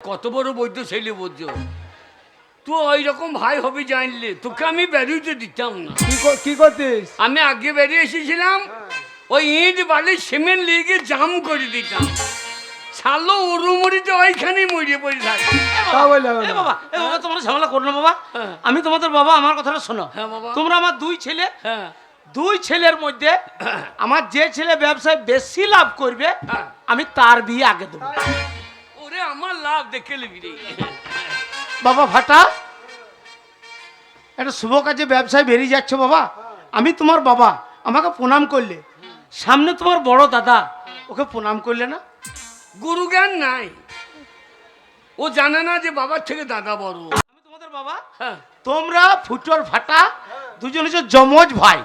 কত বড় বৈদ্য ছেলে বলছো তুই ওই রকম ভাই হবে জানলে তোকে আমি বেরোইতে দিতাম না। কি কর- কি করতিস? আমি আগে বেরিয়ে এসেছিলাম ওই ইট বালি সিমেন্ট লিগে জাম করে দিতাম। ছালো উরুমুড়িতে ওইখানেই মরিয়ে পড়ে থাকে। এ বাবা এ বাবা তোমরা ঝামেলা করো না বাবা। হ্যাঁ। আমি তোমাদের বাবা আমার কথাটা শোনো। হ্যাঁ বাবা। তোমরা আমার দুই ছেলে। হ্যাঁ। দুই ছেলের মধ্যে আমার যে ছেলে ব্যবসায় বেশি লাভ করবে হ্যাঁ। আমি তার বিয়ে আগে দেবো। আমার লাভ দেখে নিবি রে। বাবা ভাটা। একটা শুভ কাজে ব্যবসায় বেরিয়ে যাচ্ছ বাবা। আমি তোমার বাবা আমাকে প্রণাম করলে। সামনে তোমার বড় দাদা ওকে প্রণাম করলে না? গুরু জ্ঞান নাই। ও জানে না যে বাবার থেকে দাদা বড়। আমি তোমাদের বাবা হ্যাঁ। তোমরা ফুটোর ফাটা দুজন হচ্ছে যমজ ভাই।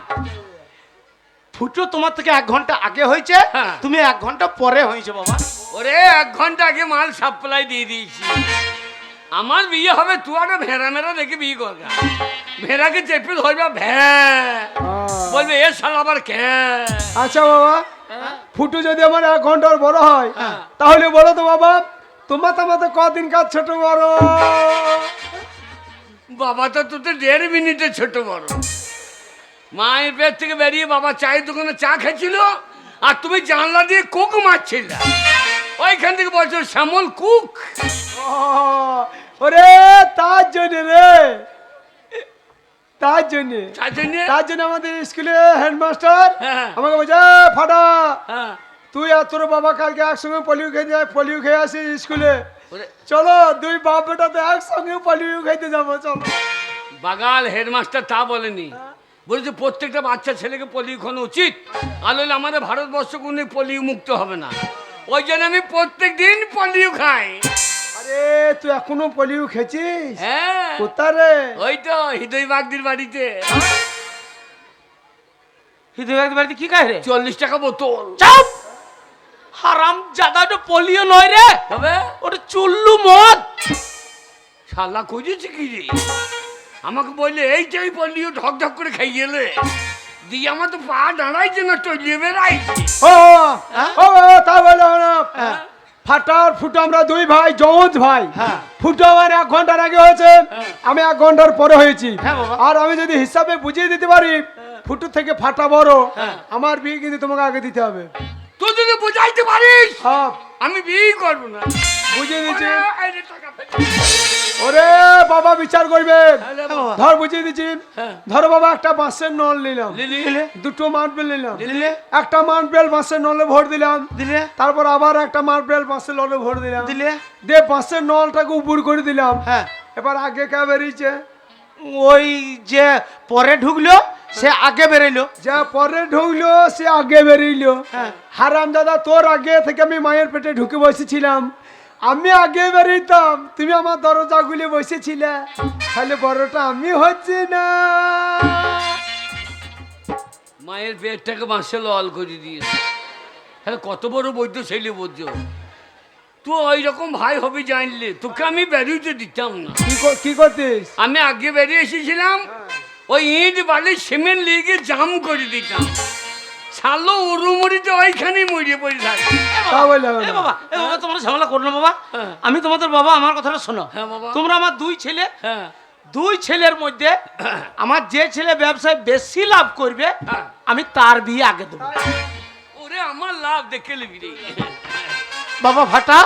ফুটো তোমার থেকে এক ঘণ্টা আগে হয়েছে হ্যাঁ। তুমি এক ঘণ্টা পরে হয়েছে বাবা। ওরে এক ঘণ্টা আগে মাল সাপ্লাই দিয়ে দিয়েছি। আমার বিয়ে হবে তুই আগে ভেড়া মেরা দেখে বিয়ে করগা ভেড়াকে চেপে ধরবে ভ্যা। হ্যাঁ। বলবে এ শাল আবার কে? আচ্ছা বাবা ফুটু যদি আমার এক ঘণ্টার বড় হয় হ্যাঁ। তাহলে বলো তো বাবা তোমার তোমাতে কদিন কাজ ছোট বড়? বাবা তো তোদের দেড় মিনিটে ছোট বড়। মায়ের পেট থেকে বেরিয়ে বাবা চায়ের দোকানে চা খেয়েছিল আর তুমি জানলা দিয়ে কোক মারছিল। ওইখান থেকে বলছো শ্যামল কুক? ওরে তার জন্য রে। তার জন্য। তার জন্যে? তার জন্য আমাদের স্কুলে হেডমাস্টার। হ্যাঁ। আমাকে বলছে ফাটা। হ্যাঁ। তুই আর তোর বাবা কালকে একসঙ্গে পলিও খেয়ে যায় পলিও খেয়ে আসিস স্কুলে। চলো দুই বাপ বেটা তো একসঙ্গে পলিও খাইতে যাব চলো। বাগাল হেডমাস্টার তা বলেনি। বলেছে প্রত্যেকটা বাচ্চা ছেলেকে পোলিও খাওয়ানো উচিত। নইলে আমাদের ভারতবর্ষ কোনো পোলিও মুক্ত হবে না। ওই জন্য আমি প্রত্যেক দিন পোলিও খাই। আরে তুই এখনও পলিও খেয়েছিস? হ্যাঁ। কোথায় রে ওই তো হৃদয় বাগদির বাড়িতে। হৃদয় একদম বাড়িতে কি খায় রে? চল্লিশ টাকা বোতল। চাপ! হারাম জাদা ওটা পোলিও নয় রে। তবে? ওটা চুল্লু মদ। শালা খুঁজেছি কি রে? আমাকে বললে এইটাই পলিও ঢক ঢক করে খাই গেলে দিয়ে আমার তো পা দাঁড়াইছে না টলিয়ে বেড়াইছে ও ও তা বলো না ফাটার ফুটো আমরা দুই ভাই যমজ ভাই। হ্যাঁ। ফুটো আমার এক ঘণ্টার আগে হয়েছে আমি এক ঘণ্টার পরে হয়েছি। হ্যাঁ, আর আমি যদি হিসাবে বুঝিয়ে দিতে পারি ফুটো থেকে ফাটা বড় হ্যাঁ। আমার বিয়ে কিন্তু তোমাকে আগে দিতে হবে। তুই যদি বুঝাইতে পারিস হ্যাঁ। আমি বিয়ে করব না। বুঝিয়ে দিচ্ছি ওরে, বাবা বিচার করবে তাহলে হ্যাঁ, বাবা। ধর বুঝিয়ে দিচ্ছি হ্যাঁ। ধরো বাবা একটা বাঁশের নল নিলাম। দুটো মার্বেল নিলাম। দিলে একটা মার্বেল বাঁশের নলে ভোট দিলাম। দিলে? তারপর আবার একটা মার্বেল বাঁশের নলে ভোট দিলাম। দিলে? দিয়ে বাঁশের নলটাকে উপর করে দিলাম। হ্যাঁ। এবার আগে কে বেরিয়েছে? ওই যে পরে ঢুকলো সে আগে বেরোলো। যা পরে ঢুকলো সে আগে বেরিয়েলো হ্যাঁ। হারাম দাদা তোর আগে থেকে আমি মায়ের পেটে ঢুকে বসেছিলাম। আমি আগে বেরিতাম তুমি আমার দরজা গুলি বসেছিলে। তাহলে বড়টা আমি হচ্ছি না। মায়ের পেটটাকে বাঁশে লল করে দিয়েছে। হ্যাঁ কত বড় বৈদ্য ছেলে বলছো। তুই ওই রকম ভাই হবে জানলে তোকে আমি বেরোইতে দিতাম না। কি কর- কি করতিস? আমি আগে বেরিয়ে এসেছিলাম ওই ইট বালি সিমেন্ট লিগে জাম করে দিতাম। ছালো উরুমুড়িতে ওইখানেই মরিয়ে পড়ে থাকে। তা হবে না। বাবা এ বাবা তোমরা ঝামেলা করো না বাবা। হ্যাঁ। আমি তোমাদের বাবা আমার কথাটা শোনো। হ্যাঁ বাবা। তোমরা আমার দুই ছেলে। হ্যাঁ। দুই ছেলের মধ্যে আমার যে ছেলে ব্যবসায় বেশি লাভ করবে হ্যাঁ। আমি তার বিয়ে আগে দেবো। ওরে আমার লাভ দেখে নিবি রে। বাবা ভাটা।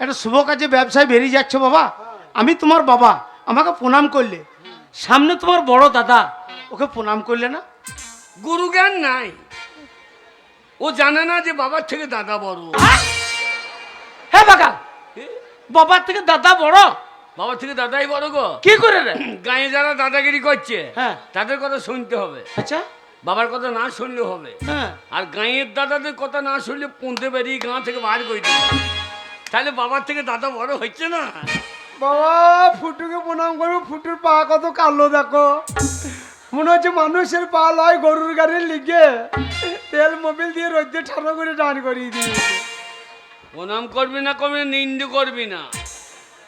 একটা শুভ কাজে ব্যবসায় বেরিয়ে যাচ্ছে বাবা। আমি তোমার বাবা। আমাকে প্রণাম করলে। সামনে তোমার বড় দাদা ওকে প্রণাম করলে না? গুরু জ্ঞান নাই। ও জানে না যে বাবার থেকে দাদা বড়। হ্যাঁ? বাকা বাবার থেকে দাদা বড়? বাবার থেকে দাদাই বড় গো। কি করে রে? গায়ে যারা দাদাগিরি করছে হ্যাঁ। তাদের কথা শুনতে হবে। আচ্ছা। বাবার কথা না শুনলে হবে। হ্যাঁ। আর গাঁয়ের দাদাদের কথা না শুনলে পুঁতে বেরিয়ে গাঁ থেকে বার করে তাহলে বাবার থেকে দাদা বড় হচ্ছে না? বাবা ফুটুকে প্রণাম করব ফুটুর পা কত কালো দেখো। মনে হচ্ছে মানুষের পা লয় গরুর গাড়ির লিগে। তেল মোবিল দিয়ে রোদ্দে ঠান্ডা করে ডান করিয়ে দিয়েছে। প্রণাম করবি না না নিন্দু করবি না।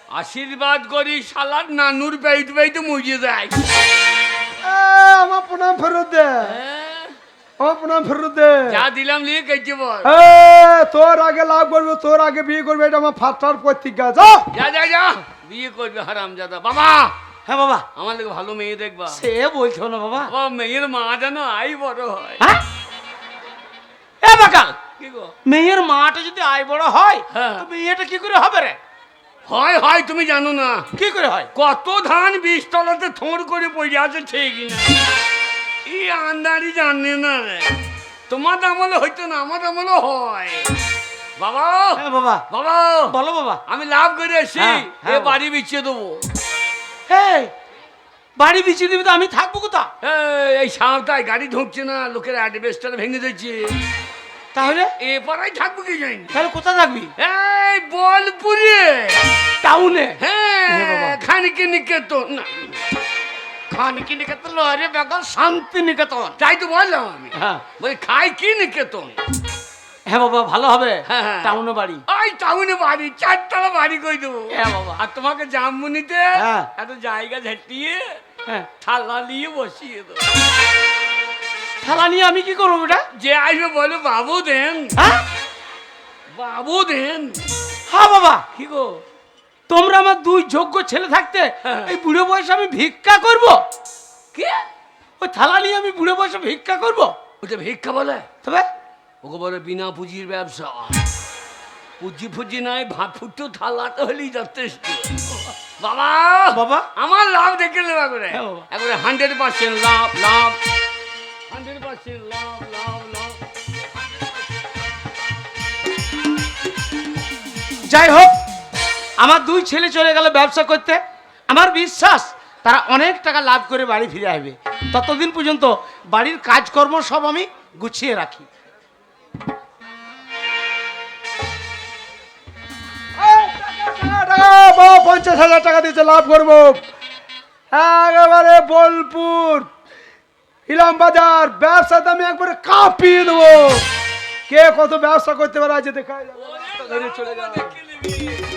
আশীর্বাদ করি শালার নানুর বেইট বেইট মুজিয়ে দেয়। এ, আমার প্রণাম ফেরত দে। হ্যাঁ? প্রণাম ফেরত দে। যা দিলাম লিয়ে কেটে বল। এ, তোর আগে লাভ করব তোর আগে বিয়ে করবে এটা আমার ফাটার প্রতিজ্ঞা। যা। যা যা যা বিয়ে করবে হারাম দাদা বাবা! হ্যাঁ বাবা। আমার লোক ভালো মেয়ে দেখবা। সে বলছো না বাবা। বাবা মেয়ের মা যেন আই বড় হয়। হ্যাঁ? এ বাকাল। কি গো? মেয়ের মাটা যদি আয় বড় হয় হ্যাঁ। তো মেয়েটা কি করে হবে রে? হয় হয় তুমি জানো না। কি করে হয়? কত ধান বীজ তলাতে থোড় করে পড়ে আছে ঠিক না। এই আন্দারি জানে না রে। তোমার আমলে হইতো না আমার আমলে হয়। বাবা। হ্যাঁ বাবা। বাবা। বলো বাবা। আমি লাভ করে হ্যাঁ, এ হ্যাঁ, বাড়ি বিছিয়ে দেবো। এই বাড়ি বিছিয়ে দিবি তো আমি থাকব কোথা এই, এই সাঁওতায় গাড়ি ঢুকছে না লোকের অ্যাডভেস্টার ভেঙে দিচ্ছে তাহলে? এ পাড়ায় থাকব কি জানি? তাহলে কোথায় থাকবি? এই বলপুরে। টাউনে? হ্যাঁ। খানিকে নিকেতন না খানকি নিকেতন আরে বেকার শান্তি নিকেতন তাই তো বললাম আমি। হ্যাঁ। বলি খাই কি নিকেতন হ্যাঁ বাবা ভালো হবে। হ্যাঁ, হ্যাঁ। টাউনে বাড়ি। ওই টাউনে বাড়ি চারতলা বাড়ি কই দেবো? হ্যাঁ বাবা। আর তোমাকে জামমুনিতে হ্যাঁ। এত জায়গা ঝাঁটিয়ে হ্যাঁ। থালা নিয়ে বসিয়ে দেবো। থালা নিয়ে আমি কি করব বেটা? যে আসবে বলে বাবু দেন। বাবু দেন। হ্যাঁ বাবা। কি গো? তোমরা আমার দুই যোগ্য ছেলে থাকতে। এই বুড়ো বয়সে আমি ভিক্ষা করব? কে? ওই থালা নিয়ে আমি বুড়ো বয়সে ভিক্ষা করব? ওটা ভিক্ষা বলে? তবে? ওকে বলে বিনা পুঁজির ব্যবসা। পুঁজি ফুজি নাই ভাত ফুটো থালাতে হলেই যথেষ্ট। বাবা! বাবা। আমার লাভ দেখে নেবা করে হ্যাঁ, একবারে হান্ড্রেড পার্সেন্ট লাভ লাভ। হান্ড্রেড পার্সেন্ট লাভ লাভ লাভ। যাই হোক আমার দুই ছেলে চলে গেল ব্যবসা করতে। আমার বিশ্বাস তারা অনেক টাকা লাভ করে বাড়ি ফিরে আসবে। ততদিন পর্যন্ত বাড়ির কাজকর্ম সব আমি গুছিয়ে রাখি। বাবা, পঞ্চাশ হাজার টাকা দিয়েছে লাভ করব একেবারে বোলপুর ইলাম বাজার ব্যবসাতে আমি একবারে কাঁপিয়ে দেবো কে কত ব্যবসা করতে পারে আজ দেখায় চলে যাও।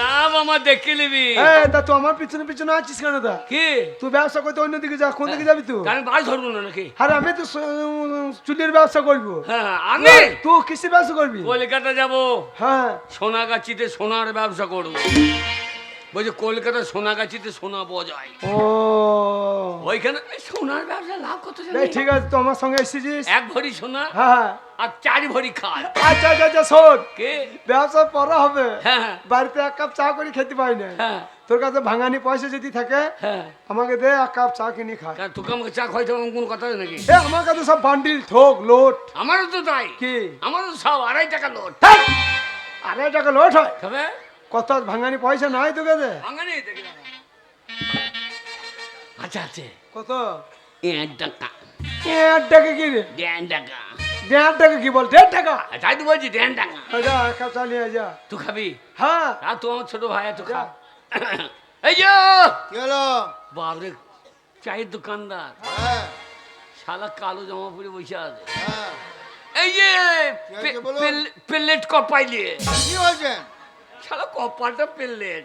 লাভ আমার দেখে নিবি। এই, তা তুই আমার পিছনে পিছনে আছিস কেন তা? কি? তুই ব্যবসা করতে অন্য দিকে যা কোন দিকে যাবি তুই? আমি বাস ধরবো না নাকি? আরে আমি তো চুলের ব্যবসা করব। হ্যাঁ আমি? তুই কিসের ব্যবসা করবি? কলকাতা যাব। হ্যাঁ। সোনাগাছিতে সোনার ব্যবসা করব। বলছে কলকাতা সোনাগাছিতে সোনা পাওয়া যায় ও। ওইখানে সোনার ব্যবসা লাভ কত জানি? ঠিক আছে তো আমার সঙ্গে এসেছিস? এক ভরি সোনা হ্যাঁ আর চার ভরি খাল। আচ্ছা আচ্ছা আচ্ছা শোন। কে? ব্যবসা পড়া হবে। হ্যাঁ হ্যাঁ, বাড়িতে এক কাপ চা করে খেতে পাই না। হ্যাঁ। তোর কাছে ভাঙানি পয়সা যদি থাকে হ্যাঁ। আমাকে দে এক কাপ চা কিনে খা। তোকে আমাকে চা খাইতে হবে কোনো কথা নাকি? এ আমার কাছে সব বান্ডিল ঠোক লোট। আমারও তো তাই। কি? আমারও সব আড়াই টাকা লোট! আড়াই টাকা লোট হয়। তবে কত ভাঙানি পয়সা নাই তোকে দে ভাঙানি দেখি না। আচ্ছা আছে কত? এক টাকা। দেড় টাকা কি রে? দেড় টাকা। দেড় টাকা কি বল? দেড় টাকা? তাই তো বলছি দেড় টাকা। যা এক কাপ চা নিয়ে যা। তুই খাবি? হ্যাঁ। আর তুই আমার ছোট ভাই তুই খা। এই যে কি হলো? বাবরে চায়ের দোকানদার। হ্যাঁ। শালা কালো জামা পরে বসে আছে। হ্যাঁ। এই যে প্লেট কপাইলে কি বলছেন শালা কপালটা প্লেট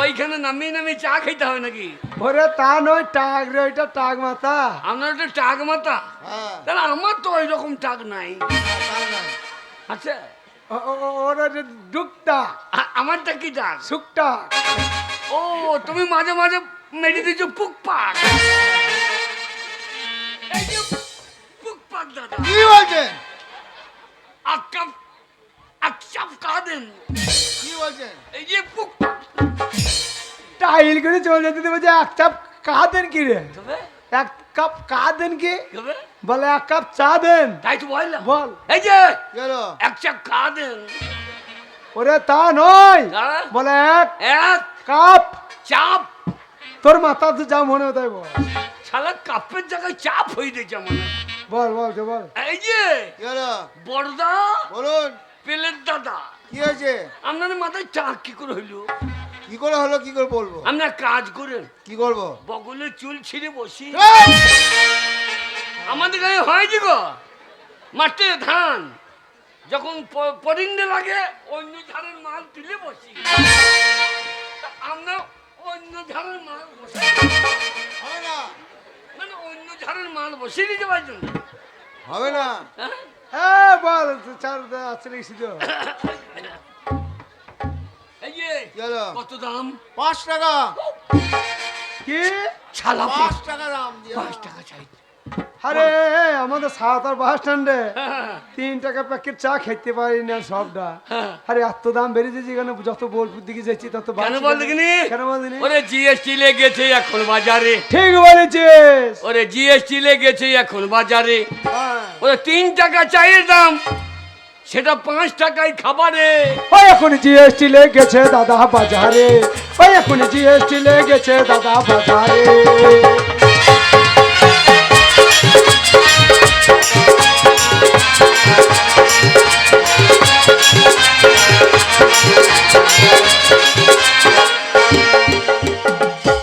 ওইখানে নামিয়ে নামিয়ে চা খেতে হবে নাকি? ওরে তা নয় টাক রে ওইটা টাক মাথা। আপনার একটা টাক মাথা? হ্যাঁ। তাহলে আমার তো ওই রকম টাক নাই। আচ্ছা। ও- ও- ও- ওরা যে ডুকটা আমারটা কি টাক? সুকটা ও তুমি মাঝে মাঝে মেরে দিচ্ছ পুক পাক। পুক পাক দাদা। কি বলছেন আকাপ আকাপ কাঁদেন কি বলছেন? এই যে টাইল করে চলে যেতে দেবে যে এক কাপ কা দেন কি রে? এক কাপ কা? দেন কি বলে এক কাপ চা দেন। তাই তো বললাম। বল। এই যে কি এক চাপ কাঁদেন ওরে তা নয়। হ্যাঁ? বলে এক এক কাপ। চাপ। তোর মাথা তো যা মনে হতাই বল। শালা কাপের জায়গায় চাপ হয়ে দিয়েছে মনে বল বল বল। এই যে কি বড়দা? বলুন। পেলের দাদা। কি হয়েছে? আপনার মাথায় চাক কি করে হইল কি করে হলো কি করে বলব? আপনার কাজ করেন। কি করব? বগলের চুল ছিঁড়ে বসি। আমাদের গায়ে হয় যে গো? মাঠে ধান। যখন পরিন্দে লাগে অন্য ধানের মাল তুলে বসি। আমরা অন্য ধানের মাল বসি। হবে না। মানে অন্য ধানের মাল বসিয়ে দিতে পারছেন? হবে না। হ্যাঁ? বল ছিল কত দাম? পাঁচ টাকা। কি? ছালা পাঁচ টাকা দাম পাঁচ টাকা আরে আমাদের সাঁতার বাস স্ট্যান্ডে তিন টাকা প্যাকেট চা খেতে পারি না সবটা। আরে এত দাম বেড়ে যাচ্ছে এখানে যত বোলপুর দিকে যাচ্ছি তত কেন বাড়ছে বল দেখিনি? কেন বল দেখিনি? ওরে জিএসটি লেগেছে এখন বাজারে। ঠিক বলেছিস। ওরে জিএসটি লেগেছে এখন বাজারে। হ্যাঁ। ওরে তিন টাকা চায়ের দাম সেটা পাঁচ টাকায় খাবারে। ওই এখন জিএসটি লেগেছে দাদা বাজারে। ওই এখন জিএসটি লেগেছে দাদা বাজারে।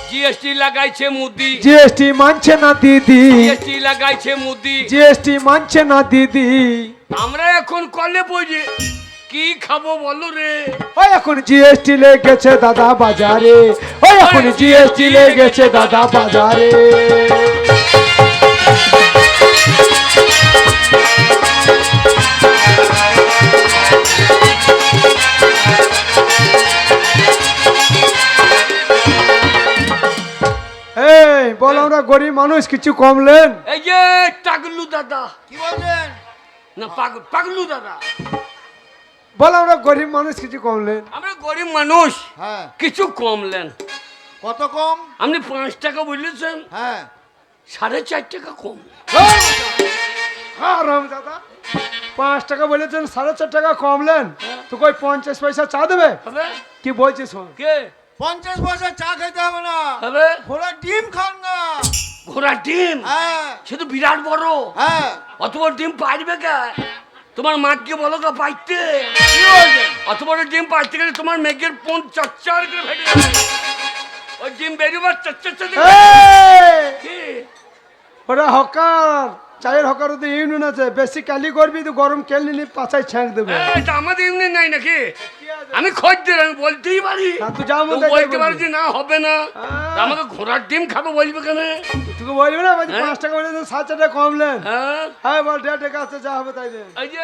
জিএসটি লাগাইছে মুদি। জিএসটি মানছে না দিদি। জিএসটি লাগাইছে মুদি। জিএসটি মানছে না দিদি। আমরা এখন কলে পড়ি কি খাব বলো রে? ওই এখন জিএসটি লেগেছে দাদা বাজারে। ওই এখন জিএসটি লেগেছে দাদা বাজারে। বল আমরা গরিব মানুষ কিছু কমলেন এই যে টাকলু দাদা। কি বলছেন? না পাগ- পাগলু দাদা। বল আমরা গরিব মানুষ কিছু কমলেন আমরা গরিব মানুষ হ্যাঁ। কিছু কমলেন কত কম? আপনি পাঁচ টাকা বলেছেন। হ্যাঁ। সাড়ে চার টাকা কম। হ্যাঁ রাম দাদা। পাঁচ টাকা বলেছেন সাড়ে চার টাকা কমলেন। তো কই পঞ্চাশ পয়সা চা দেবে? কি বলছিস শোন? কে? পঞ্চাশ পয়সা চা খেতে হবে না। ঘোড়া ডিম খান না। ঘোড়া ডিম? হ্যাঁ। সে তো বিরাট বড়। হ্যাঁ। অত বড় ডিম পাইবে কে? তোমার মাকে বলো কা পাইতে? অত বড় ডিম পাইতে গেলে তোমার মেঘের পন চচ্চার করে ফেটে যাবে। ওই ডিম বেরিয়ে চচ্চার চচ্চার ওরা হকার। চায়ের হকার তো ইউনিয়ন আছে। বেশি কালি করবি তো গরম কেলি নি পাছায় ছ্যাঁক দেবে। এই, তা আমাদের ইউনিয়ন নাই নাকি? আমি খোঁজ দিই আমি বলতেই পারি। না, তুই যা মন বলতে পারি যে না হবে না। হ্যাঁ। আমাকে ঘোড়ার ডিম খাব বলবে কেন? তুই বলবি না বলছি হ্যাঁ? পাঁচ টাকা বলেছেন সাত টাকা কমলেন হ্যাঁ? হ্যাঁ বল দেড় টাকা আছে যা হবে তাই দে। এই যে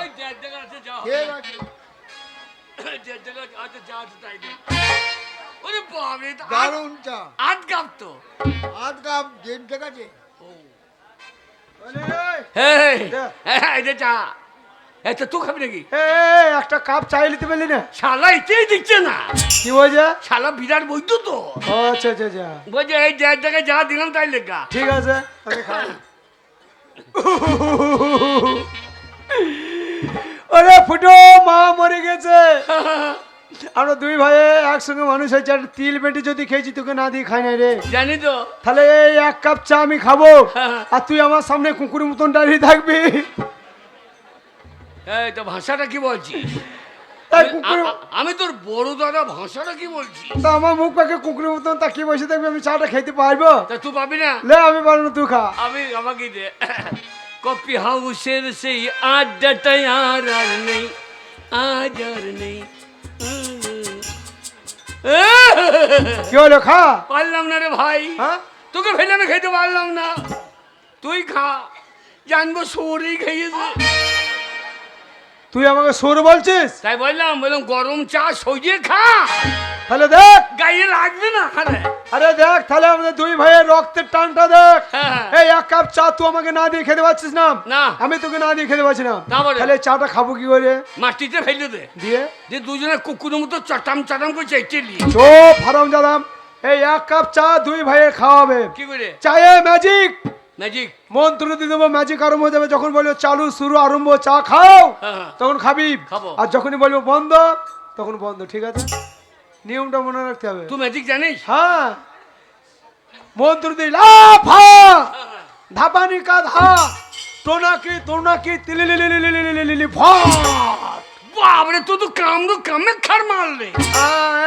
ওই দেড় টাকা আছে, যা হবে। ঠিক আছে দেড় টাকা আছে, যা আছে তাই দে। ওরে বাবা, এটা আট- দারুণ চা। আট কাপ তো। আধ কাপ দেড় ঠিক আছে। যে। চা। তুই খাবি নাকি? একটা কাপ চাই নিতে পারলি না? শালা এতেই দিচ্ছে না। কি বলছে? শালা বিরাট বৈদ্য তো। আচ্ছা আচ্ছা আচ্ছা। বলছে এই দেড় টাকায় যা দিলাম তাই লেখা ঠিক আছে ওরে ফুটো মা মরে গেছে। আমরা দুই ভাই একসঙ্গে মানুষ হয়েছে আর তিল বেটি যদি খেয়েছি তোকে না দিয়ে খাই নাই রে। জানি তো। তাহলে এই এক কাপ চা আমি খাব হ্যাঁ। আর তুই আমার সামনে কুকুরের মতন দাঁড়িয়ে থাকবি। এই তো ভাষাটা কি বলছিস? আমি- তোর বড় দাদা ভাষাটা কি বলছি তা আমার মুখ পাকে কুকুরের মতন তাকিয়ে বসে থাকবি? আমি চাটা খেতে পারব? তা তুই পাবি না? লে আমি পারব না, তুই খা। আমি আমাকে দে। কপি হাউসের সেই আড্ডাটাই আর আর নেই আজ আর নেই। কি হলো খা? পারলাম না রে ভাই। হ্যাঁ? তোকে ফেলে আমি খেতে পারলাম না। তুই খা। জানব সরেই খেয়েছে। তুই আমাকে সোর বলছিস? তাই বললাম বললাম গরম চা সইয়ে খা। তাহলে দেখ। গায়ে লাগবে না আরে। আরে দেখ তাহলে আমাদের দুই ভাইয়ের রক্তের টানটা দেখ। হ্যাঁ। এই এক কাপ চা তুই আমাকে না দিয়ে খেতে পারছিস না? না। আমি তোকে না দিয়ে খেতে পারছি না? তাহলে চাটা খাব কি করে? মাটিতে ফেলে দে। দিয়ে? যে দুজনে কুকুরের মতো চটাম চটাম করে চেটেলি চো ফারাম জাদাম এই এক কাপ চা দুই ভাইয়ের খাওয়াবে। কি করে? চায়ে ম্যাজিক ম্যাজিক মন্ত্র দিয়ে দেবো ম্যাজিক আরম্ভ হয়ে যাবে। যখন বলব চালু শুরু আরম্ভ চা খাও হ্যাঁ। তখন খাবি। খাব। আর যখনই বলব বন্ধ তখন বন্ধ ঠিক আছে? নিয়মটা মনে রাখতে হবে। তুই ম্যাজিক জানিস? হ্যাঁ। মন্ত্র দিই লাফা ধাপানি কা ধা টোনাকি টোনাকি তিলিলিলিলিলিলিলিলি ভাট বাবরে তুই তো কামড়ো কামে খার মারলে।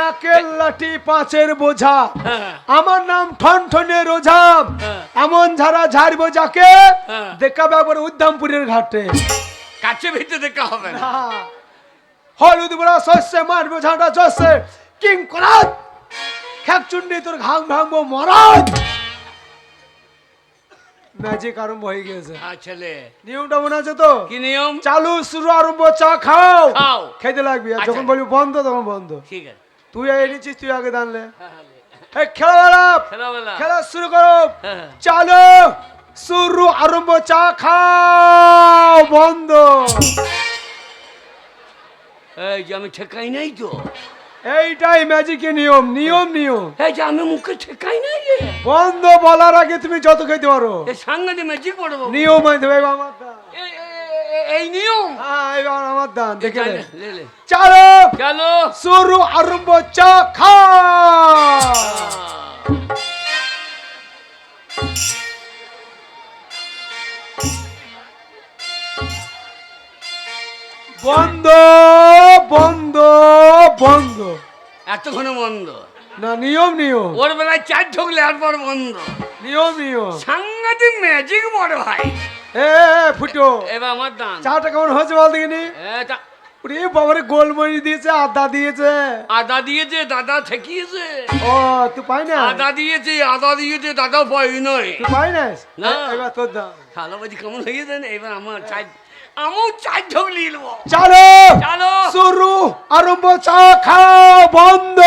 একের লাঠি পাঁচের বোঝা। হ্যাঁ। আমার নাম ঠনঠনে রোঝা হ্যাঁ। এমন ঝাড়া ঝাড়বো যাকে হ্যাঁ। দেখাবে একবার উদ্ধামপুরের ঘাটে। কাছে ভিতরে দেখা হবে না। হলুদ বড়া শস্যে মারবো ঝাঁটা শস্যে কিং করাত। খেকচুন্ডি তোর ঘাম ভাঙবো মরাত। ম্যাজিক আরম্ভ হয়ে গেছে আর ছেলে। নিয়মটা মনে আছে তো? কি নিয়ম? চালু শুরু আরম্ভ চা খাও। খাও। খেতে লাগবি আর আচ্ছা। যখন বলবি বন্ধ তখন বন্ধ। ঠিক আছে। তুই এনেছিস তুই আগে দাঁড়লে হ্যাঁ, হ্যাঁ, খেলা বেলা খেলাবেলা খেলা শুরু করো। হ্যাঁ। চালু শুরু আরম্ভ চা খাও বন্ধ। এই যে আমি ঠেকাই নাই তো? এইটাই ম্যাজিকের নিয়ম নিয়ম নিয়ম। এই যে আমি মুখে ঠেকাই নাই রে বন্ধ বলার আগে তুমি যত খেতে পারো। এই সাংঘাতে ম্যাজিক পড়ব নিয়ম আনতে ভাই বাবা এই- নিয়ম। হ্যাঁ এবার আমার দান দেখে নে। চলো। চালো শুরু আরম্ভ চা খাও এতক্ষণ বন্ধ। না নিয়ম নিয়ম। ওর বেলায় চার ঢুকলে আর পর বন্ধ। নিয়ম নিয়ম। সাংঘাতিক ম্যাজিক বড় ভাই। এ ফুটো। এবার আমার দান। চাটা কেমন হয়েছে বল দেখিনি? ওরে বাবারে গোলমরিচ দিয়েছে আদা দিয়েছে। আদা দিয়েছে দাদা ঠেকিয়েছে। ও তুই পাই না আদা দিয়েছে আদা দিয়েছে দাদা পাই নয় তুই পাই না। না। এবার তোর দাম খালো বাজি কেমন হয়ে না? এবার আমার চার আমিও চার ঢোক নিয়ে নেব। চালো চালো। শুরু আরম্ভ চা খাও বন্ধ।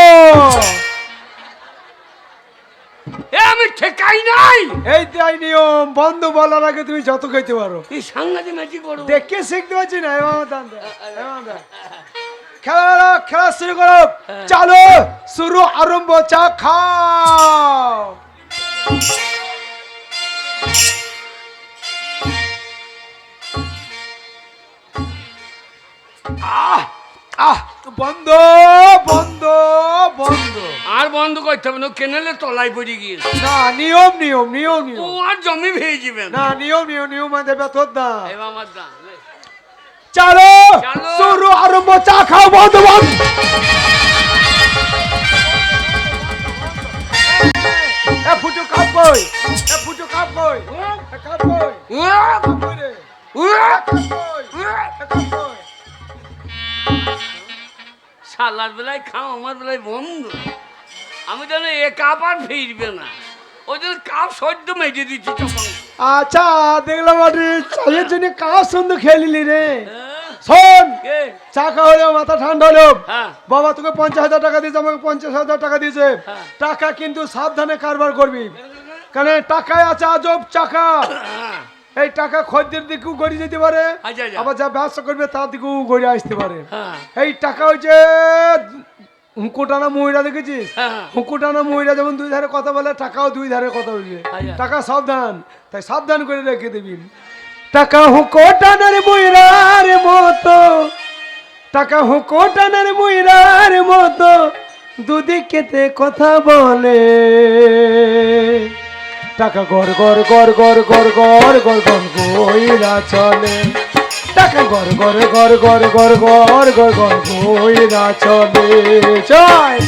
এ আমি ঠেকাই নাই। এই তাই নিয়ম বন্ধ বলার আগে তুমি যত খেতে পারো। এই সাংঘাতিক ম্যাজিক করব দেখে শিখতে পারছি না? এবার আমার দান এবার খেলা খেলা খেলা শুরু করো। চালো শুরু আরম্ভ চা খাও। আহ আহ বন্ধ বন্ধ বন্ধ। আর বন্ধ করতে হবে না কেনেলে তলায় পড়ে গিয়েছে। না নিয়ম নিয়ম নিয়ম ও নিয়ম আর জমি ভেয়ে যাবে না। নিয়ম নিয়ম নিয়ম দেবে তোর দাম এবার আমার। চালো। শুরু আরম্ভ চা খাও বন্ধ বন্ধ। এ ফুটু কাপ কই? এ ফুটু কাপ কই? কাপ কই? কাপ কই রে? কাপ কই? কাপ কই? শালার বেলায় খাও আমার বেলায় বন্ধ। আমি যেন এ কাপ আর ফিরবে না। ওই জন্য কাপ সদ্য মেজে দিচ্ছি আচ্ছা দেখলাম চায়ের জন্য কাজ সুন্দর খেলিলি রে? শোন কে? চা হলো মাথা ঠান্ডা হলো। হ্যাঁ। বাবা তোকে পঞ্চাশ হাজার টাকা দিয়েছে আমাকে পঞ্চাশ হাজার টাকা দিয়েছে। হ্যাঁ। টাকা কিন্তু সাবধানে কারবার করবি। কারণ টাকায় আছে আজব টাকা হ্যাঁ। এই টাকা খদ্দের দিকেও গড়িয়ে যেতে পারে। আচ্ছা, আচ্ছা। আবার যা ব্যবসা করবে তার দিকেও গড়িয়ে আসতে পারে। হ্যাঁ। এই টাকা হচ্ছে হুঁকো টানা মহিলা দেখেছিস? হ্যাঁ মহিলা যেমন দুই ধারে কথা বলে টাকাও দুই ধারে কথা বলবে। আচ্ছা। টাকা সাবধান। তাই সাবধান করে রেখে দিবি। টাকা হুঁকো টানার ময়রার মতো। টাকা হুঁকো টানার ময়রার মতো। দুদিকেতে কথা বলে। টাকা গর গর গর গর গর গর গর গর গইরা চলে টাকা গর গর গর গর গর গর গর গর গইরা চলে চল